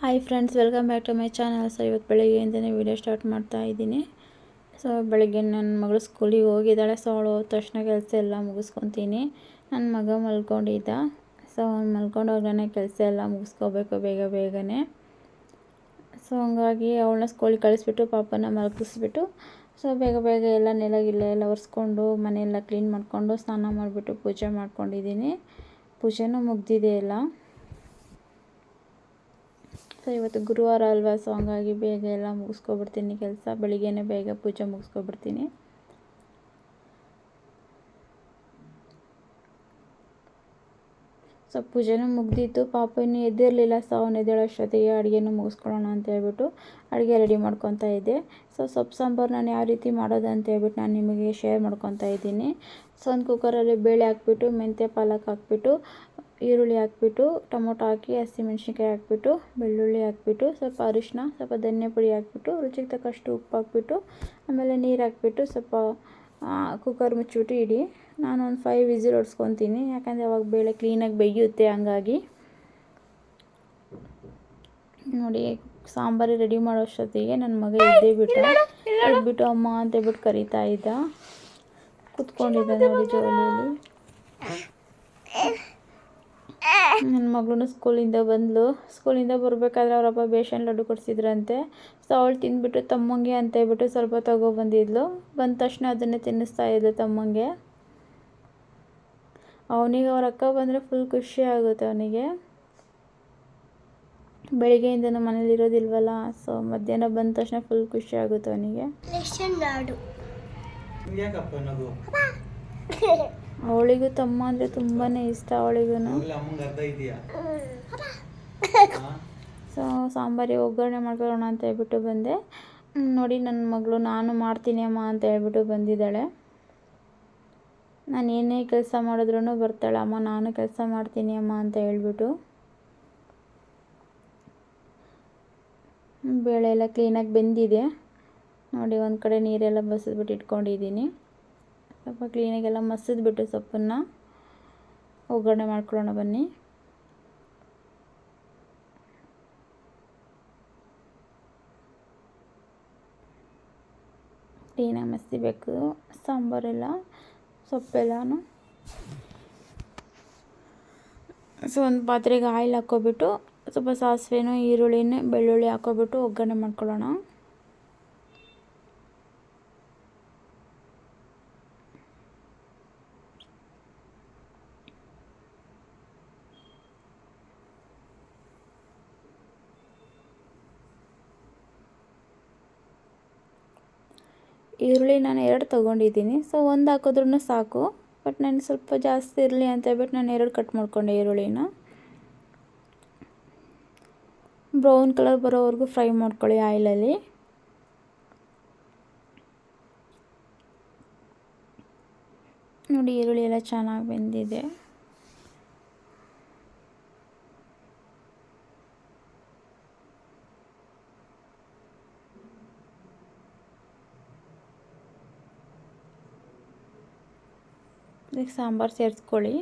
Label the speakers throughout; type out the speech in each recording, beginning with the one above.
Speaker 1: Hi friends welcome back to my channel so ಇವತ್ತು ಬೆಳಗ್ಗೆಯಿಂದನೇ video start ಮಾಡ್ತಾ ಇದ್ದೀನಿ. ಸೊ ಬೆಳಗ್ಗೆ ನನ್ನ ಮಗಳು ಸ್ಕೂಲಿಗೆ ಹೋಗಿದ್ದಾಳೆ. ಸೊ ಅವಳು ತಕ್ಷಣ ಕೆಲಸ ಎಲ್ಲ ಮುಗಿಸ್ಕೊತೀನಿ. ನನ್ನ ಮಗ ಮಲ್ಕೊಂಡಿದ್ದ. ಸೊ ಅವ್ನು ಮಲ್ಕೊಂಡು ಮಲ್ಕೊಂಡೋಗ್ಲೇ ಕೆಲಸ ಎಲ್ಲ ಮುಗಿಸ್ಕೋಬೇಕು ಬೇಗ ಬೇಗನೆ. ಸೊ ಹಂಗಾಗಿ ಅವಳನ್ನ ಸ್ಕೂಲಿಗೆ ಕಳಿಸ್ಬಿಟ್ಟು ಪಾಪನ ಮಲಗಿಸ್ಬಿಟ್ಟು ಸೊ ಬೇಗ ಬೇಗ ಎಲ್ಲ ನೆಲಗಿಲ್ಲ ಎಲ್ಲ ಒರೆಸ್ಕೊಂಡು, ಮನೆಯೆಲ್ಲ ಕ್ಲೀನ್ ಮಾಡಿಕೊಂಡು, ಸ್ನಾನ ಮಾಡಿಬಿಟ್ಟು ಪೂಜೆ ಮಾಡ್ಕೊಂಡಿದ್ದೀನಿ. ಪೂಜೆನೂ ಮುಗ್ದಿದೆ ಎಲ್ಲ. ಇವತ್ತು ಗುರುವಾರ ಅಲ್ವಾ ಸೊ ಹಂಗಾಗಿ ಬೇಗ ಎಲ್ಲ ಮುಗಿಸ್ಕೊಬಿಡ್ತೀನಿ. ಕೆಲಸ ಬೆಳಿಗ್ಗೆನೇ ಬೇಗ ಪೂಜೆ ಮುಗಿಸ್ಕೊಬಿಡ್ತೀನಿ. ಸೊ ಪೂಜೆನೂ ಮುಗ್ದಿತ್ತು ಪಾಪ ಇನ್ನೂ ಎದ್ದಿರಲಿಲ್ಲ, ಸೊ ಅವನು ಎದ್ದೇಳೋಷ್ಟೊತ್ತಿಗೆ ಅಡುಗೆನೂ ಮುಗಿಸ್ಕೊಳ್ಳೋಣ ಅಂತ ಹೇಳ್ಬಿಟ್ಟು ಅಡುಗೆ ರೆಡಿ ಮಾಡ್ಕೊತಾ ಇದ್ದೆ. ಸೊ ಸೊಪ್ಪು ಸಾಂಬಾರು ನಾನು ಯಾವ ರೀತಿ ಮಾಡೋದು ಅಂತ ಹೇಳ್ಬಿಟ್ಟು ನಾನು ನಿಮಗೆ ಶೇರ್ ಮಾಡ್ಕೊತಾ ಇದ್ದೀನಿ. ಸೊ ಒಂದು ಕುಕ್ಕರಲ್ಲಿ ಬೇಳೆ ಹಾಕ್ಬಿಟ್ಟು, ಮೆಂತ್ಯ ಪಾಲಕ್ ಹಾಕ್ಬಿಟ್ಟು, ಈರುಳ್ಳಿ ಹಾಕ್ಬಿಟ್ಟು, ಟೊಮೊಟೊ ಹಾಕಿ ಹಸಿಮೆಣ್ಸಿನ್ಕಾಯಿ ಹಾಕ್ಬಿಟ್ಟು, ಬೆಳ್ಳುಳ್ಳಿ ಹಾಕ್ಬಿಟ್ಟು, ಸ್ವಲ್ಪ ಅರಿಶಿನ ಸ್ವಲ್ಪ ಧನಿಯಾ ಪುಡಿ ಹಾಕ್ಬಿಟ್ಟು, ರುಚಿಗೆ ತಕ್ಕಷ್ಟು ಉಪ್ಪು ಹಾಕ್ಬಿಟ್ಟು, ಆಮೇಲೆ ನೀರು ಹಾಕ್ಬಿಟ್ಟು ಸ್ವಲ್ಪ ಕುಕ್ಕರ್ ಮುಚ್ಚಿಬಿಟ್ಟು ಇಡಿ. ನಾನು ಒಂದು ಫೈವ್ ವಿಝಿಲ್ ಹೊಡ್ಸ್ಕೊತೀನಿ. ಯಾಕಂದರೆ ಅವಾಗ ಬೇಳೆ ಕ್ಲೀನಾಗಿ ಬೇಯುತ್ತೆ ಹಂಗಾಗಿ. ನೋಡಿ ಸಾಂಬಾರು ರೆಡಿ ಮಾಡೋಷ್ಟೊತ್ತಿಗೆ ನನ್ನ ಮಗ ಇದ್ದೇ ಬಿಟ್ಟು. ಎದ್ಬಿಟ್ಟು ಅಮ್ಮ ಅಂತ ಹೇಳ್ಬಿಟ್ಟು ಕರಿತಾ ಇದ್ದ. ಕುತ್ಕೊಂಡಿದ್ದ ನೋಡಿ ಜೋಲಿಯಲ್ಲಿ ನನ್ನ ಮಗಳು ಸ್ಕೂಲಿಂದ ಬಂದಳು ಸ್ಕೂಲಿಂದ ಬರಬೇಕಾದ್ರೆ ಅವರಪ್ಪ ಬೇಷನ್ ಲಡ್ಡು ಕೊಡಿಸಿದ್ರಂತೆ. ಸೊ ಅವಳು ತಿಂದ್ಬಿಟ್ಟು ತಮ್ಮಂಗೆ ಅಂತ ಹೇಳ್ಬಿಟ್ಟು ಸ್ವಲ್ಪ ತಗೊಬಂದಿದ್ಲು ಬಂದ ತಕ್ಷಣ ಅದನ್ನೇ ತಿನ್ನಿಸ್ತಾ ಇದ್ಲು ತಮ್ಮಂಗೆ. ಅವನಿಗೆ ಅವ್ರ ಅಕ್ಕ ಬಂದರೆ ಫುಲ್ ಖುಷಿ ಆಗುತ್ತೆ ಅವನಿಗೆ. ಬೆಳಿಗ್ಗೆಯಿಂದನೂ ಮನೇಲಿ ಇರೋದಿಲ್ವಲ್ಲ ಸೊ ಮಧ್ಯಾಹ್ನ ಬಂದ ತಕ್ಷಣ ಫುಲ್ ಖುಷಿ ಆಗುತ್ತೆ ಅವನಿಗೆ. ಅವಳಿಗೂ ತಮ್ಮ ಅಂದರೆ ತುಂಬಾ ಇಷ್ಟ ಅವಳಿಗೂ ಸೊ ಸಾಂಬಾರಿ ಒಗ್ಗರಣೆ ಮಾಡ್ಕೊಳ್ಳೋಣ ಅಂತ ಹೇಳ್ಬಿಟ್ಟು ಬಂದೆ. ನೋಡಿ ನನ್ನ ಮಗಳು ನಾನು ಮಾಡ್ತೀನಿ ಅಮ್ಮ ಅಂತ ಹೇಳ್ಬಿಟ್ಟು ಬಂದಿದ್ದಾಳೆ. ನಾನು ಏನೇ ಕೆಲಸ ಮಾಡಿದ್ರೂ ಬರ್ತಾಳೆ. ಅಮ್ಮ ನಾನು ಕೆಲಸ ಮಾಡ್ತೀನಿ ಅಮ್ಮ ಅಂತ ಹೇಳ್ಬಿಟ್ಟು. ಬೇಳೆ ಎಲ್ಲ ಕ್ಲೀನಾಗಿ ಬೆಂದಿದೆ. ನೋಡಿ ಒಂದು ಕಡೆ ನೀರೆಲ್ಲ ಬಸಿದ್ಬಿಟ್ಟು ಇಟ್ಕೊಂಡಿದ್ದೀನಿ. ಸ್ವಲ್ಪ ಕ್ಲೀನಾಗೆಲ್ಲ ಮಸಿದ್ಬಿಟ್ಟು ಸೊಪ್ಪನ್ನು ಒಗ್ಗರಣೆ ಮಾಡ್ಕೊಳ್ಳೋಣ ಬನ್ನಿ. ಕ್ಲೀನಾಗಿ ಮಸಿಬೇಕು ಸಾಂಬಾರೆಲ್ಲ, ಸೊಪ್ಪೆಲ್ಲನೂ. ಸೊ, ಒಂದು ಪಾತ್ರೆಗೆ ಆಯಿಲ್ ಹಾಕ್ಕೊಬಿಟ್ಟು, ಸ್ವಲ್ಪ ಸಾಸಿವೆನೂ, ಈರುಳ್ಳಿನೂ, ಬೆಳ್ಳುಳ್ಳಿ ಹಾಕ್ಕೊಬಿಟ್ಟು ಒಗ್ಗರಣೆ ಮಾಡ್ಕೊಳ್ಳೋಣ. ಈರುಳ್ಳಿ ನಾನು ಎರಡು ತೊಗೊಂಡಿದ್ದೀನಿ. ಸೊ ಒಂದು ಹಾಕಿದ್ರೂ ಸಾಕು. ಬಟ್ ನಾನು ಸ್ವಲ್ಪ ಜಾಸ್ತಿ ಇರಲಿ ಅಂತ ಹೇಳ್ಬಿಟ್ಟು ನಾನು ಎರಡು ಕಟ್ ಮಾಡ್ಕೊಂಡೆ ಈರುಳ್ಳಿನ. ಬ್ರೌನ್ ಕಲರ್ ಬರೋವರೆಗೂ ಫ್ರೈ ಮಾಡ್ಕೊಳ್ಳಿ ಆಯಿಲಲ್ಲಿ. ನೋಡಿ ಈರುಳ್ಳಿ ಎಲ್ಲ ಚೆನ್ನಾಗಿ ಬೆಂದಿದೆ. ಇದಕ್ಕೆ ಸಾಂಬಾರು ಸೇರಿಸ್ಕೊಳ್ಳಿ.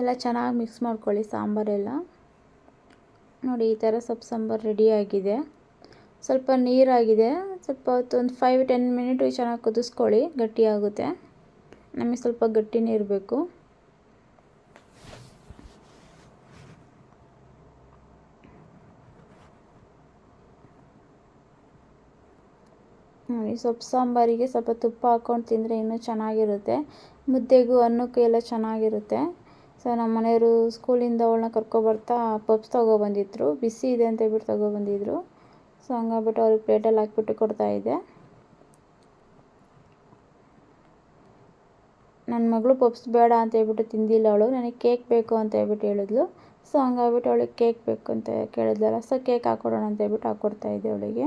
Speaker 1: ಎಲ್ಲ ಚೆನ್ನಾಗಿ ಮಿಕ್ಸ್ ಮಾಡ್ಕೊಳ್ಳಿ ಸಾಂಬಾರೆಲ್ಲ. ನೋಡಿ, ಈ ಥರ ಸೊಪ್ಪು ಸಾಂಬಾರು ರೆಡಿಯಾಗಿದೆ ಸ್ವಲ್ಪ ನೀರಾಗಿದೆ. ಸ್ವಲ್ಪ ಹೊತ್ತು ಒಂದು ಫೈವ್ ಟೆನ್ ಮಿನಿಟ್ ಚೆನ್ನಾಗಿ ಕುದಿಸ್ಕೊಳ್ಳಿ. ಗಟ್ಟಿಯಾಗುತ್ತೆ ನಮಗೆ ಸ್ವಲ್ಪ ಗಟ್ಟಿನೇ ಇರಬೇಕು ಈ ಸೊಪ್ಪು ಸಾಂಬಾರಿಗೆ ಸ್ವಲ್ಪ ತುಪ್ಪ ಹಾಕ್ಕೊಂಡು ತಿಂದರೆ ಇನ್ನೂ ಚೆನ್ನಾಗಿರುತ್ತೆ. ಮುದ್ದೆಗೂ ಅನ್ನಕ್ಕೂ ಎಲ್ಲ ಚೆನ್ನಾಗಿರುತ್ತೆ. ಸೊ, ನಮ್ಮ ಮನೆಯವರು ಸ್ಕೂಲಿಂದ ಅವಳನ್ನ ಕರ್ಕೊಬರ್ತಾ ಪಪ್ಸ್ ತೊಗೊಬಂದಿದ್ರು. ಬಿಸಿ ಇದೆ ಅಂತ ಹೇಳ್ಬಿಟ್ಟು ತೊಗೊಬಂದಿದ್ರು. ಸೊ, ಹಂಗಾಗ್ಬಿಟ್ಟು ಅವ್ರಿಗೆ ಪ್ಲೇಟಲ್ಲಿ ಹಾಕ್ಬಿಟ್ಟು ಕೊಡ್ತಾಯಿದ್ದೆ ನನ್ನ ಮಗಳು ಪಪ್ಸ್ ಬೇಡ ಅಂತ ಹೇಳ್ಬಿಟ್ಟು ತಿಂದಿಲ್ಲ ಅವಳು. ನನಗೆ ಕೇಕ್ ಬೇಕು ಅಂತ ಹೇಳ್ಬಿಟ್ಟು ಹೇಳಿದ್ಲು. ಸೊ, ಹಂಗಾಗ್ಬಿಟ್ಟು ಅವಳಿಗೆ ಕೇಕ್ ಬೇಕು ಅಂತ ಕೇಳಿದ್ಲಲ್ಲ, ಸೊ, ಕೇಕ್ ಹಾಕ್ಕೊಡೋಣ ಅಂತ ಹೇಳ್ಬಿಟ್ಟು ಹಾಕ್ಕೊಡ್ತಾಯಿದ್ದೆ ಅವಳಿಗೆ.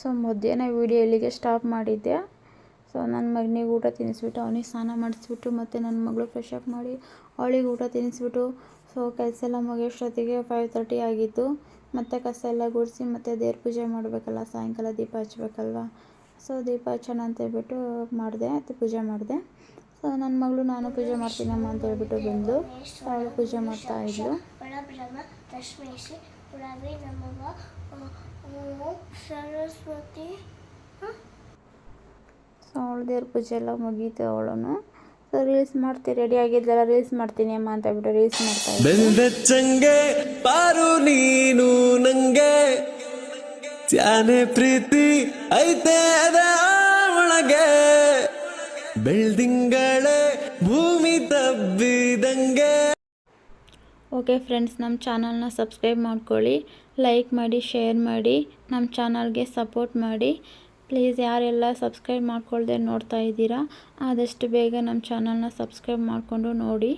Speaker 1: ಸೊ ಮಧ್ಯಾಹ್ನ ವೀಡಿಯೋ ಇಲ್ಲಿಗೆ ಸ್ಟಾಪ್ ಮಾಡಿದ್ದೆ. ಸೊ ನನ್ನ ಮಗನಿಗೆ ಊಟ ತಿನ್ನಿಸ್ಬಿಟ್ಟು ಅವನಿಗೆ ಸ್ನಾನ ಮಾಡಿಸ್ಬಿಟ್ಟು ಮತ್ತು ನನ್ನ ಮಗಳು ಫ್ರೆಶ್ ಅಪ್ ಮಾಡಿ ಅವಳಿಗೆ ಊಟ ತಿನ್ನಿಸ್ಬಿಟ್ಟು ಸೊ ಕೆಲಸ ಎಲ್ಲ ಮುಗಿಯೋಷ್ಟೊತ್ತಿಗೆ ಫೈವ್ ತರ್ಟಿ ಆಗಿತ್ತು ಮತ್ತು ಕಸ ಎಲ್ಲ ಗುಡಿಸಿ ಮತ್ತು ದೇವ್ರ ಪೂಜೆ ಮಾಡಬೇಕಲ್ಲ, ಸಾಯಂಕಾಲ ದೀಪ ಹಚ್ಬೇಕಲ್ವ? ಸೊ ದೀಪ ಹಚ್ಚೋಣ ಅಂತ ಹೇಳ್ಬಿಟ್ಟು ಮಾಡಿದೆ, ಮತ್ತು ಪೂಜೆ ಮಾಡಿದೆ. ಸೊ ನನ್ನ ಮಗಳು ನಾನು ಪೂಜೆ ಮಾಡ್ತೀನಮ್ಮ ಅಂತ ಹೇಳ್ಬಿಟ್ಟು ಬಂದು ಅವಳು ಪೂಜೆ ಮಾಡ್ತಾ
Speaker 2: ಇದ್ಲು. ಪುರವೇ ನಮಃ ಓಂ ಸರಸ್ವತಿ.
Speaker 1: ಸೊ ಅವಳು ದೇವ್ರ ಪೂಜೆ ಎಲ್ಲ ಮುಗೀತು ಅವಳನು ಸೊ ರೀಲ್ಸ್ ಮಾಡ್ತೀನಿ ರೆಡಿ ಆಗಿದ್ದೆಲ್ಲ ರೀಲ್ಸ್ ಮಾಡ್ತೀನಿ ಅಮ್ಮ ಅಂತ ಬಿಟ್ಟು ರೀಲ್ಸ್ ಮಾಡ್ತಾ
Speaker 3: ಬೆಲ್ದಚ್ಚಂಗೆ ಪಾರು ನೀನು ನಂಗೆ. ತ್ಯಾನೆ ಪ್ರೀತಿ ಐತೆ ಅದ ಒಳಗೆ ಬೆಳ್ದಿಂಗಳೇ ಭೂಮಿ ತಬ್ಬಿದಂಗೆ.
Speaker 1: ಓಕೆ ಫ್ರೆಂಡ್ಸ್, ನಮ್ಮ ಚಾನಲ್ನ ಸಬ್ಸ್ಕ್ರೈಬ್ ಮಾಡ್ಕೊಳ್ಳಿ, ಲೈಕ್ ಮಾಡಿ, ಶೇರ್ ಮಾಡಿ, ನಮ್ಮ ಚಾನಲ್ಗೆ ಸಪೋರ್ಟ್ ಮಾಡಿ. ಪ್ಲೀಸ್, ಯಾರೆಲ್ಲ ಸಬ್ಸ್ಕ್ರೈಬ್ ಮಾಡ್ಕೊಳ್ದೆ ನೋಡ್ತಾ ಇದ್ದೀರಾ, ಆದಷ್ಟು ಬೇಗ ನಮ್ಮ ಚಾನಲ್ನ ಸಬ್ಸ್ಕ್ರೈಬ್ ಮಾಡಿಕೊಂಡು ನೋಡಿ.